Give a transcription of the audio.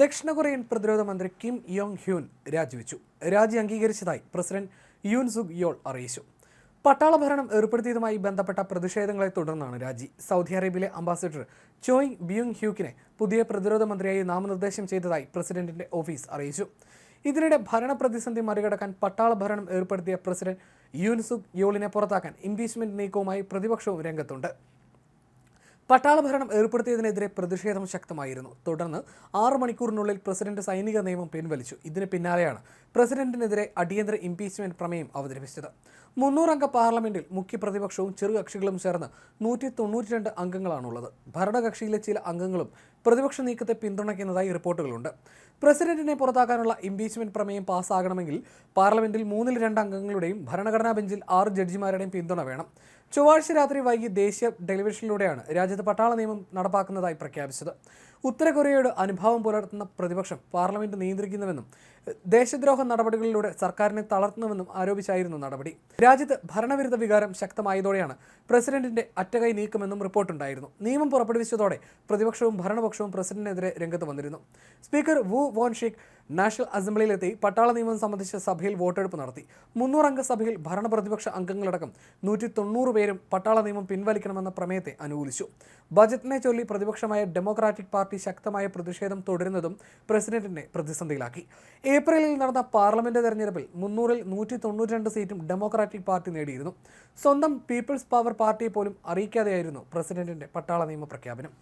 ദക്ഷിണ കൊറിയൻ പ്രതിരോധ മന്ത്രി കിം യോങ് ഹ്യൂൻ രാജിവെച്ചു. രാജി അംഗീകരിച്ചതായി പ്രസിഡന്റ് യൂൻ സുഗ് യോൾ അറിയിച്ചു. പട്ടാള ഭരണം ഏർപ്പെടുത്തിയതുമായി ബന്ധപ്പെട്ട പ്രതിഷേധങ്ങളെ തുടർന്നാണ് രാജി. സൗദി അറേബ്യയിലെ അംബാസിഡർ ചോയിങ് ബിയുങ് ഹ്യൂക്കിനെ പുതിയ പ്രതിരോധ മന്ത്രിയായി നാമനിർദ്ദേശം ചെയ്തതായി പ്രസിഡന്റിന്റെ ഓഫീസ് അറിയിച്ചു. ഇതിനിടെ ഭരണ പ്രതിസന്ധി മറികടക്കാൻ പട്ടാള ഭരണം ഏർപ്പെടുത്തിയ പ്രസിഡന്റ് യുൻസുഖ് യോളിനെ പുറത്താക്കാൻ ഇംപീച്ച്മെന്റ് നീക്കവുമായി പ്രതിപക്ഷവും രംഗത്തുണ്ട്. പട്ടാള ഭരണം ഏർപ്പെടുത്തിയതിനെതിരെ പ്രതിഷേധം ശക്തമായിരുന്നു. തുടർന്ന് ആറു മണിക്കൂറിനുള്ളിൽ പ്രസിഡന്റ് സൈനിക നിയമം പിൻവലിച്ചു. ഇതിന് പിന്നാലെയാണ് പ്രസിഡന്റിനെതിരെ അടിയന്തര ഇംപീച്ച്മെന്റ് പ്രമേയം അവതരിപ്പിച്ചത്. മുന്നൂറംഗ പാർലമെന്റിൽ മുഖ്യ പ്രതിപക്ഷവും ചെറുകക്ഷികളും ചേർന്ന് നൂറ്റി തൊണ്ണൂറ്റിരണ്ട് അംഗങ്ങളാണുള്ളത്. ഭരണകക്ഷിയിലെ ചില അംഗങ്ങളും പ്രതിപക്ഷ നീക്കത്തെ പിന്തുണയ്ക്കുന്നതായി റിപ്പോർട്ടുകളുണ്ട്. പ്രസിഡന്റിനെ പുറത്താക്കാനുള്ള ഇംപീച്ച്മെന്റ് പ്രമേയം പാസ്സാകണമെങ്കിൽ പാർലമെന്റിൽ മൂന്നിൽ രണ്ട് അംഗങ്ങളുടെയും ഭരണഘടനാ ബെഞ്ചിൽ ആറ് ജഡ്ജിമാരുടെയും പിന്തുണ വേണം. ചൊവ്വാഴ്ച രാത്രി വൈകി ദേശീയ ടെലിവിഷനിലൂടെയാണ് രാജ്യത്ത് പട്ടാള നിയമം നടപ്പാക്കുന്നതായി പ്രഖ്യാപിച്ചത്. ഉത്തര കൊറിയയോട് അനുഭാവം പുലർത്തുന്ന പ്രതിപക്ഷം പാർലമെന്റ് നിയന്ത്രിക്കുന്നുവെന്നും ദേശദ്രോഹ നടപടികളിലൂടെ സർക്കാരിനെ തളർത്തുന്നുവെന്നും ആരോപിച്ചായിരുന്നു നടപടി. രാജ്യത്ത് ഭരണവിരുദ്ധ വികാരം ശക്തമായതോടെയാണ് പ്രസിഡന്റിന്റെ അറ്റകൈ നീക്കുമെന്നും റിപ്പോർട്ടുണ്ടായിരുന്നു. നിയമം പുറപ്പെടുവിച്ചതോടെ പ്രതിപക്ഷവും ഭരണപക്ഷവും പ്രസിഡന്റിനെതിരെ രംഗത്ത് വന്നിരുന്നു. Speaker Woo Won Shik national അസംബ്ലിയിലെത്തി പട്ടാള നിയമം സംബന്ധിച്ച സഭയിൽ വോട്ടെടുപ്പ് നടത്തി. മുന്നൂറംഗ സഭയിൽ ഭരണപ്രതിപക്ഷ അംഗങ്ങളടക്കം നൂറ്റി തൊണ്ണൂറ് പേരും പട്ടാള നിയമം പിൻവലിക്കണമെന്ന പ്രമേയത്തെ അനുകൂലിച്ചു. ബജറ്റിനെ ചൊല്ലി പ്രതിപക്ഷമായ ഡെമോക്രാറ്റിക് പാർട്ടി ശക്തമായ പ്രതിഷേധം തുടരുന്നതും പ്രസിഡന്റിനെ പ്രതിസന്ധിയിലാക്കി. ഏപ്രിലിൽ നടന്ന പാർലമെന്റ് തെരഞ്ഞെടുപ്പിൽ മുന്നൂറിൽ നൂറ്റി തൊണ്ണൂറ്റിരണ്ട് സീറ്റും ഡെമോക്രാറ്റിക് പാർട്ടി നേടിയിരുന്നു. സ്വന്തം പീപ്പിൾസ് പവർ പാർട്ടിയെ പോലും അറിയിക്കാതെയായിരുന്നു പ്രസിഡന്റിന്റെ പട്ടാള നിയമ പ്രഖ്യാപനം